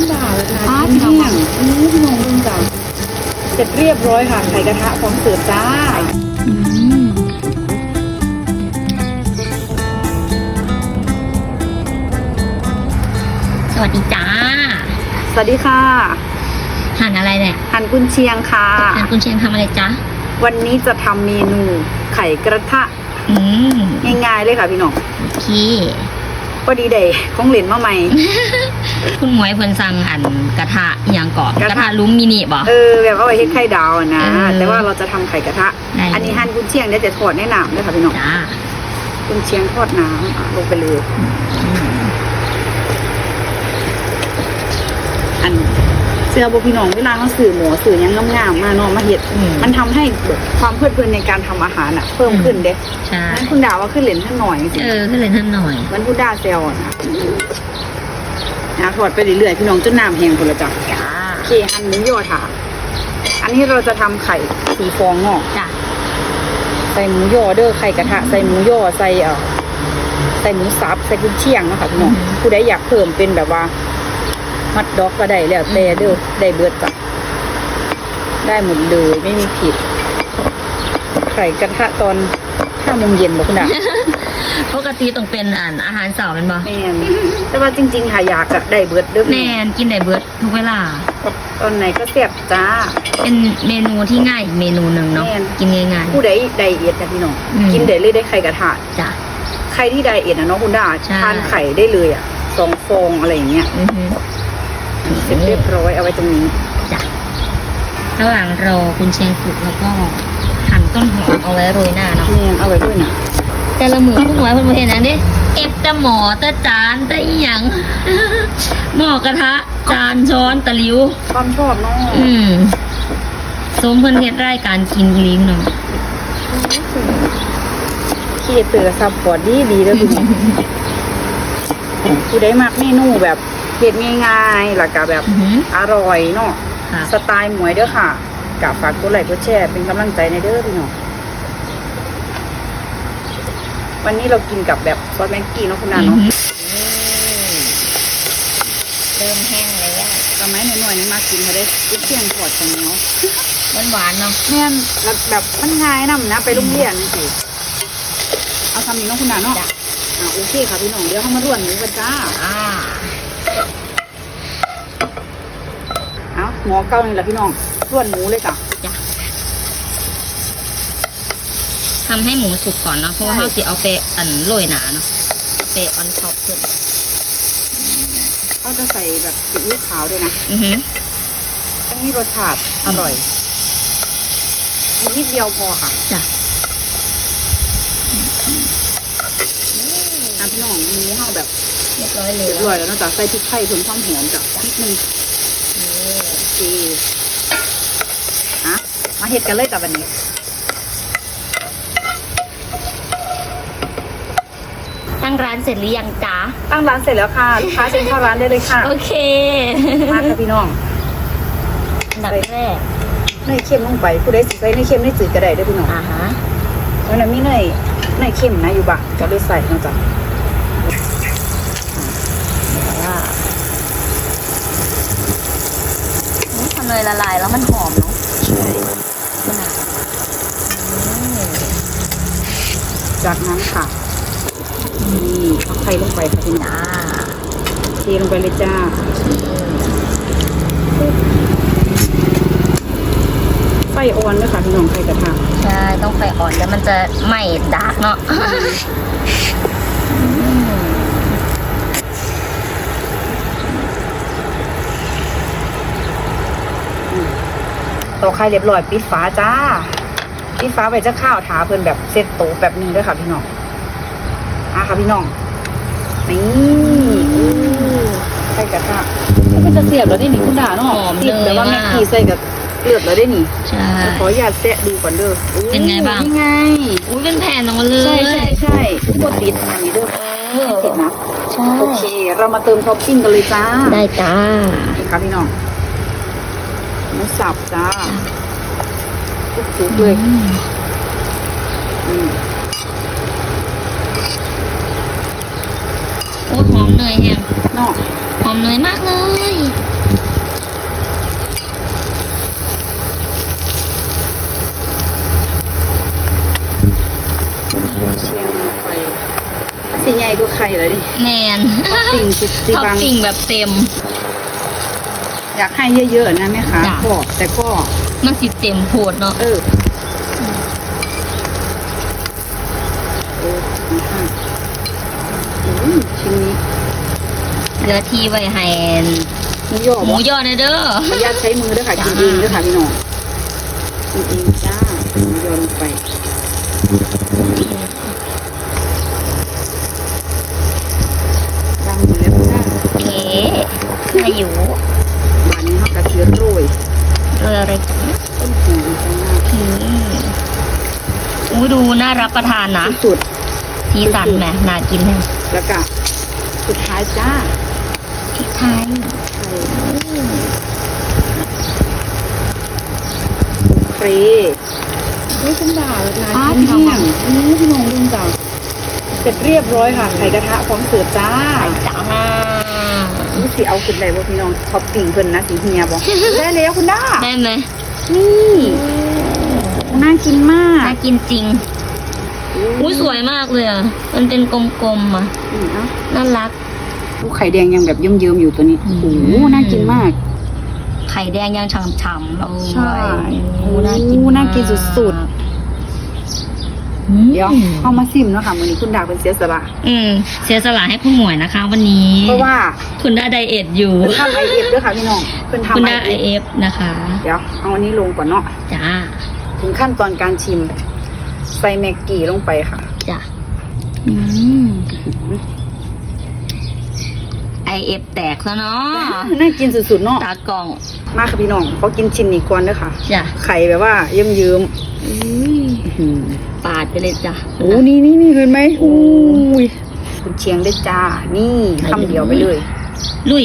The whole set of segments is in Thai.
คุณด่าเลยนะอ้าพี่เที่น้องยงอู้พี่น้องเพิ่งจ้ะเสร็จเรียบร้อยค่ะไข่กระทะพร้อมเสิร์ฟจ้า สวัสดีจ้าสวัสดีค่ะ หั่นอะไรเนี่ยหั่นกุนเชียงค่ะ หั่นคุณเชียงทำอะไรจ๊ะวันนี้จะทำเมนูไข่กระทะอืมง่ายๆเลยค่ะพี่น้องโอเค พอดีเดย์ของเหรียญมาใหม่ คุณหมวยเพิ่นสั่งอันกระทะอหย่างกรอบกกระระทะทะลุ้มมินิบ่ เออแบบเอาไว้เฮ็ดไข่ดาวอะนะ เออแต่ว่าเราจะทำไข่กระทะ ได้ อันนี้หั่นกุนเชียงเดี๋ยวจะทอดในน้ำเลยค่ะพี่น้องจ้ากุนเชียงทอดน้ำอะลงไปเลย อันเสื้อโบพี่น้องเวลาเขาสื่อหมูสื่อหยังงามๆมาเนาะมาเห็ด อืม มันทำให้แบบความเพลิดเพลินในการทำอาหารอะ เพิ่มขึ้นเด้ใช่ นั้นคุณด่าว่าขึ้นเหรียญท่านหน่อยจริงเออขึ้นเลยท่านหน่อยๆมันพูดด่าเซลอะนะ นะถอดไปเรื่อยๆพี่น้องจนน้ำแห้งคนละจ้ะจ้าโอเคอันนี้โยถาอันนี้เราจะทำไข่สีฟองเนาะจ้าใส่หมูยอเด้อไข่กระทะใส่หมูยอใส่เอ่อใส่หมูสับใส่กุนเชียงเนาะค่ะพี่น้องผู้ใดอยากเพิ่มเป็นแบบว่าฮอตดอกก็ได้แล้วแต่เด้อได้เบิดจ้ะได้หมดเลยไม่มีผิด ไข่กระทะตอนห้าโมงเย็นบอกคุณดา ปกติต้องเป็นอันอาหารเสาร์แมันบ่แม่นแต่ว่าจริงๆค่ะอยากจะได้เบิดเด้อแม่นกินได้เบิดทุกเวลา ตอนไหนก็แซ่บจ้า เป็นเมนูที่ง่ายอีกเมนูหนึ่งเนาะแม่น กินง่าย ผู้ใดไดเอทนะพี่น้องอืม กินได้เลยได้ไข่กระทะๆจ้ะ ใครที่ไดเอทนะเนาะคุณดาใช่ ทานไข่ได้เลยอะสองฟองอะไรอย่างเงี้ยอือฮึเสร็จเรียบร้อยเอาไว้ตรงนี้จ้ะระหว่างรอคุณเชียงสุกแล้วก็หั่นต้นหอมเอาไว้โรยหน้าเนาะ แม่นเอาไว้ด้วยนะ แต่ละมือคุณหมวยเพิ่นบ่เห็นหยังเด้เอฟแต่หมอแต่จานแต่อีหยังหม้อกระทะ จานช้อนตะหลิว ความชอบเนาะอืมสมเพิ่นเฮ็ดรายการกินอีหลิงเนาะขี้เตือซับพอร์ตดีดีๆเด้อพี่น้องผู้ใดมักเมนูแบบเฮ็ดง่ายๆแล้วก็แบบอือหืออร่อยเนาะ ค่ะ สไตล์หมวยเด้อค่ะกับฝากกดไลค์กดแชร์เป็นกำลังใจในเด้อพี่น้อง วันนี้เรากินกับแบบซอสแม็กกี้เนาะคุณนาอือเนาะหือเริ่มแห้งแล้วสมัยหน่อยๆนี่มากินเขาได้ลูกเชียงทอดกันเนาะหวานๆเนาะแม่นแล้วแบบมันง่ายนำนะ ไปโรงเรียนนี่สิเอาทำนี้เนาะคุณนาเนาะจ้ะอ่าโอเคค่ะพี่น้องเดี๋ยวเขามาร่วนหมูกันจ้าอ่าเอาหมอเก้านี่แหละพี่น้องร่วนหมูเลยจ้ะ จ้ะ ทำให้หมูสุกก่อนเนาะเพราะว่าใช่เขาสิเอาไปอันโรยหนาเนาะไปออนท็อปขึ้นเขาจะใส่แบบซีอิ๊วขาวด้วยนะอือหือต้องมีรสชาติอร่อยนิดเดียวพอค่ะจ้ะอะพี่น้องหมูเฮาแบบเรียบร้อยเลเรียยบร้อยแล้วเนอะจ๊ะใส่พริกไทยเพิ่มความหอมจ้ะนิดนึงโอเคอะมาเห็ดกันเลยจ้ะวันนี้ ตั้งร้านเสร็จหรือยังจ๊ะตั้งร้านเสร็จแล้วค่ะลูกค้าเชิญเข้าร้านได้เลยค่ะโอเคมาค่ะพี่น้องอันดับแรกเนยเค็มลงไปผู้ใดสิใส่เนยเค็มเนยจืดก็ได้เด้อพี่น้องอ่าฮะเพราะฉะนั้นมีเนยเนยเค็มนะอยู่บ้านก็เลยใส่เนาะจ้ะว่าอุ๊ยทำเนยละลายแล้วมันหอมเนาะขนาดอืมจากนั้นค่ะ นี่เอาไข่ลงไปค่ะพี่น้องจ้าเทลงไปเลยจ้าไฟอ่อนด้วยค่ะพี่น้องไข่กระทะใช่ต้องไฟอ่อนแล้วมันจะไหม้ดาร์กเนาะต่อไข่เรียบร้อยปิดฝาจ้าปิดฝาไปจะข้าวถาเพิ่นแบบเซ็ตโตะแบบนึงด้วยค่ะพี่น้อง อะค่ะพี่น้อง นี่อู้ไข่กระทะแล้วก็จะเสียบแล้วได้หนิคุณด่าเนาะหอมเสียบแต่ว่าเลยแม่อะขี่ใส่กับเลือดแล้วได้หนิใช่ ขออยาตแซะดูก่อนเด้ออู้เป็นไงบ้าง นี่ไง อุ้ยเป็นแผ่นออกมาเลใช่ย ใช่ใช่กดติดอันนี้เด้อเออ ติดนะ ใช่ โอเค เรามาเติมท็อปปิ้งกันเลยจ้า ได้จ้า นี่ค่ะพี่น้องหมูสับจ้าทุกๆเลย อืม อืม โอ้ยหอมเนยแฮม เนาะ หอมเนยมากเลย สิสิท็อปบางปิ้งแบบเต็ม อยากให้เยอะๆนะแม่ค้าจ้ะ ก็แต่ก็ มันสิเต็มโพดเนาะเออเออนะคะอืมชิ้นนี้เหลือที่ไว้ให้หมูย่อหมูบ่ยอเนยเด้อ ขออนุญาตใช้มือด้วยค่ะจ้า กินเองด้วยค่ะพี่น้องกินเองจ้าหมูย่อลงไปดังอยู่แล้วจ้า โอเค ได้อยู่บานนี้เขากระเทียมโรยเรืออะไรต้นหอมจ้าอืมอู้ดูน่ารับประทานนะสุดสีสันแหมน่ากินแฮะๆแล้วก็สุดท้ายจ้าพริกไทยเฟรเฮ้ยคุณบ่าวนะกินแห้งนี่พี่น้องดูจ้าเสร็จเรียบร้อยค่ะไข่กระทะพร้อมเสิร์ฟจ้าจ้านี่ สิเอาคุณได้บ่พี่น้องท็อปปิ้งเพิ่นนะสิเฮียบอกได้แล้วคุณด้าได้ไหมนี่น่ากินมากน่ากินจริงอู้สวยมากเลยอะ มันเป็นกลมๆอะอืมเอ้าน่ารักลูกไข่แดงยังแบบเยิ้มๆอยู่ตัวนี้อืโอ้มโหน่ากินมาก ไข่แดงยังฉ่ำๆเราใช่โอ้น่ากินโอ้น่ากินสุดอืม เดี๋ยวเอามาซิมเนาะค่ะมื้อนี้คุณดาเป็นเสียสละอืมเสียสละให้คุณหมวยนะคะ วันนี้ เพราะว่าคุณได้ไดเอทอยู่เพิ่นทำไอเอฟด้วยค่ะพี่น้องเพิ่นคุณทำไอได้ไอเอฟเอฟนะคะ เดี๋ยวเอาอันนี้ลงก่อนเนาะจ้าถึงขั้นตอนการชิม ใส่แม็กกี้ลงไปค่ะจ้าอืมไอเอฟแตกแล้วเนาะน่ากินสุดๆเนาะตากล่อง มาค่ะพี่น้องขอกินชิ้นนี้ก่อนเด้อค่ะจ้ะไข่แบบว่าเยิ้มอุ้ยๆอื้อหือ ปาดไปเลยจ้ะโอ้นี่นี่นี่เห็นไหมอุ้ยคุณเชียงได้จ้า นี่คำเดียวไปเลย ลุย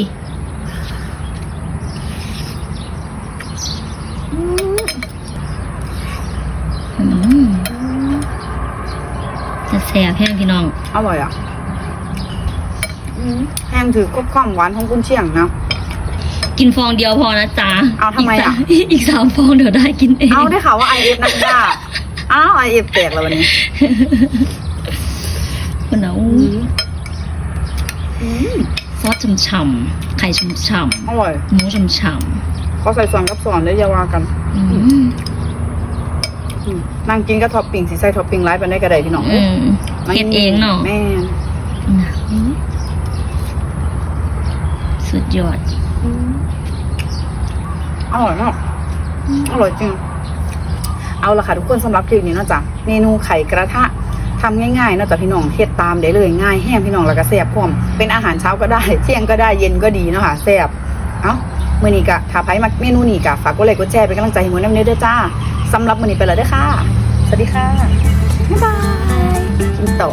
อืมจะแสบแห้งพี่น้อง อร่อยอะอืมแห้งถือก็ความหวานของคุณเชียงนะ กินฟองเดียวพอนะจ๊ะ เอาทำไมอะกสาอีกสามฟองเดี๋ยวได้กินเอง เอาได้ข่าวว่าไอเอฟนักด่า อ้าวไอเอฟแตกแล้ววันนี้คุณเอาอืมซอสฉ่ำๆไข่ฉ่ำอร่อยๆหมูฉ่ำเขาใส่ซอนกับซอนได้อยาวากันๆอืมอืมนั่งกินก็ท็อปปิ้งสีใส่ท็อปปิ้งไลฟ์ไปได้กระไดพี่น้องอืมเก็ดเองเนาะแม่นนะสุดยอด อร่อยมากอร่อยจริง เอาละค่ะทุกคนสำหรับคลิปนี้เนาะจ๊ะเมนูไข่กระทะทำง่ายๆเนาะจ๊ะพี่น้องเฮ็ดตามได้เลยง่ายแห้งพี่น้องแล้วก็แซ่บพร้อมเป็นอาหารเช้าก็ได้ เที่ยงก็ได้เย็นก็ดีเนาะค่ะแซ่บเอ้ามื้อนี้ก็ถ้าไผมักเมนูนี้ก็ฝากกดไลค์กดแชร์เป็นกำลังใจให้หมูน้ำเนื้อด้วยจ้าสำหรับมื้อนี้ไปแล้วเด้อค่ะ สวัสดีค่ะบ๊ายบายกินต่อ